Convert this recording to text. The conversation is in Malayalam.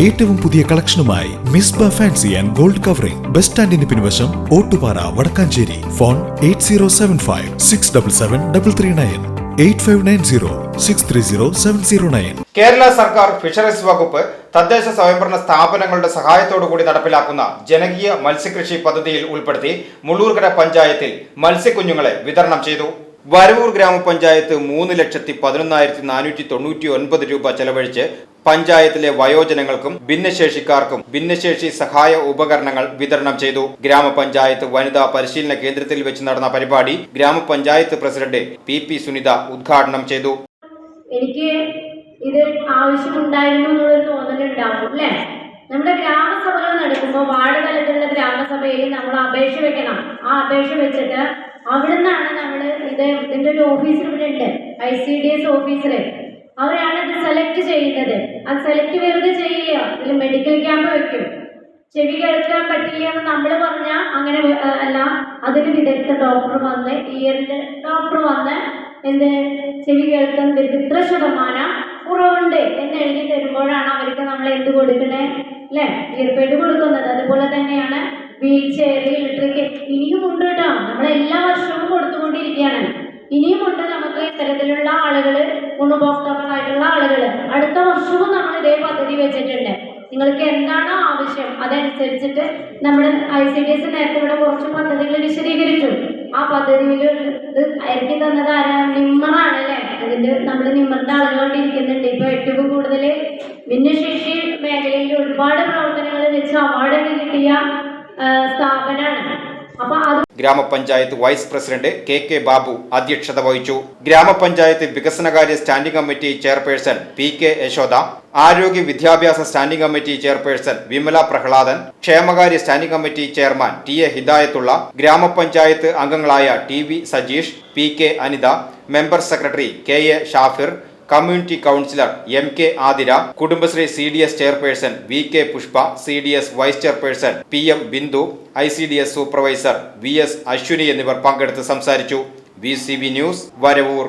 ഏറ്റവും പുതിയ കളക്ഷനുമായി Misba fancy and gold covering. Bus സ്റ്റാൻഡിന് പിൻവശം Ottupara Vadakkanchery. Phone eight zero seven five six double seven double three nine eight five nine zero six three zero seven zero nine. Kerala സർക്കാർ ഫിഷറീസ് വകുപ്പ് തദ്ദേശ സ്വയംഭരണ സ്ഥാപനങ്ങളുടെ സഹായത്തോടു കൂടി നടപ്പിലാക്കുന്ന ജനകീയ മത്സ്യകൃഷി പദ്ധതിയിൽ ഉൾപ്പെടുത്തി മുള്ളൂർക്കര പഞ്ചായത്തിൽ മത്സ്യക്കുഞ്ഞുങ്ങളെ വിതരണം ചെയ്തു. വരവൂർ ഗ്രാമപഞ്ചായത്ത് മൂന്ന് ലക്ഷത്തി പതിനൊന്നായിരത്തി നാനൂറ്റി തൊണ്ണൂറ്റി ഒൻപത് രൂപ ചെലവഴിച്ച് പഞ്ചായത്തിലെ വയോജനങ്ങൾക്കും ഭിന്നശേഷിക്കാർക്കും ഭിന്നശേഷി സഹായ ഉപകരണങ്ങൾ വിതരണം ചെയ്തു. ഗ്രാമപഞ്ചായത്ത് വനിതാ പരിശീലന കേന്ദ്രത്തിൽ വെച്ച് നടന്ന പരിപാടി ഗ്രാമപഞ്ചായത്ത് പ്രസിഡന്റ് പി പി സുനിത ഉദ്ഘാടനം ചെയ്തു. എനിക്ക് ഇത് ആവശ്യമുണ്ടായിരുന്നു നമ്മുടെ ഗ്രാമസഭകൾ നടക്കുമ്പോൾ വാർഡ് തലത്തിലുള്ള ഗ്രാമസഭയിൽ നമ്മൾ അപേക്ഷ വെക്കണം. ആ അപേക്ഷ വെച്ചിട്ട് അവിടുന്നാണ് നമ്മൾ ഇതിന്റെ ഒരു ഓഫീസർ ഇവിടെ ഉണ്ട്. ഐ സി ഡി എസ് ഓഫീസറെ അവരാണ് ഇത് സെലക്ട് ചെയ്യുന്നത്. അത് സെലക്ട് വെറുതെ ചെയ്യില്ല. ഇതിൽ മെഡിക്കൽ ക്യാമ്പ് വെക്കും. ചെവി കേൾക്കാൻ പറ്റില്ല എന്ന് നമ്മൾ പറഞ്ഞാൽ അങ്ങനെ അല്ല അതിന് വിദഗ്ധ ഡോക്ടർ വന്ന് ഇയറിന്റെ ഡോക്ടർ വന്ന് എന്ത് ചെവി കേൾക്കാൻ ഇത്ര ശതമാനം കുറവുണ്ട് എന്ന് എഴുതി തരുമ്പോഴാണ് അവർക്ക് നമ്മൾ എന്ത് കൊടുക്കണേ? അല്ലേ? ഇയർപേഡ് കൊടുക്കുന്നത്. അതുപോലെ തന്നെയാണ് വീൽ ചെയർ ഇലക്ട്രിക് ഇനിയും ഉണ്ട് കേട്ടോ. നമ്മൾ ഗുണഭോക്താക്കളായിട്ടുള്ള ആളുകൾ അടുത്ത വർഷവും നമ്മൾ ഇതേ പദ്ധതി വെച്ചിട്ടുണ്ട്. നിങ്ങൾക്ക് എന്താണോ ആവശ്യം അതനുസരിച്ചിട്ട് നമ്മുടെ ഐ സി ഡി എസ് നേരത്തെ ഇവിടെ കുറച്ച് പദ്ധതികൾ വിശദീകരിച്ചു. ആ പദ്ധതിയിൽ ഇത് ഇറക്കി തന്നത് ആരാ? നിമ്മറാണ് അല്ലേ അതിന്റെ നമ്മൾ നിമ്മറിന്റെ ആളുകളോട് ഇരിക്കുന്നുണ്ട്. ഇപ്പോൾ ഏറ്റവും കൂടുതൽ ഭിന്നശേഷി മേഖലയിൽ ഒരുപാട് പ്രവർത്തനങ്ങൾ വെച്ച് അവാർഡൊക്കെ കിട്ടിയ സ്ഥാപനമാണ് ഗ്രാമപഞ്ചായത്ത് vice president K K Babu അധ്യക്ഷത വഹിച്ചു. ഗ്രാമപഞ്ചായത്ത് വികസനകാര്യ standing committee chairperson P K Yashoda ആരോഗ്യ വിദ്യാഭ്യാസ standing committee chairperson Vimala Prahladan ക്ഷേമകാര്യ standing committee chairman T A Hidayathulla ഗ്രാമപഞ്ചായത്ത് അംഗങ്ങളായ T V Sajeesh P K Anitha member secretary K A Shafir community counsellor M K Athira Kudumbashree C D S chairperson V K Pushpa C D S vice chairperson P M Bindu I C D S supervisor V S Aswini എന്നിവർ പങ്കെടുത്ത് സംസാരിച്ചു. V C news Varavoor.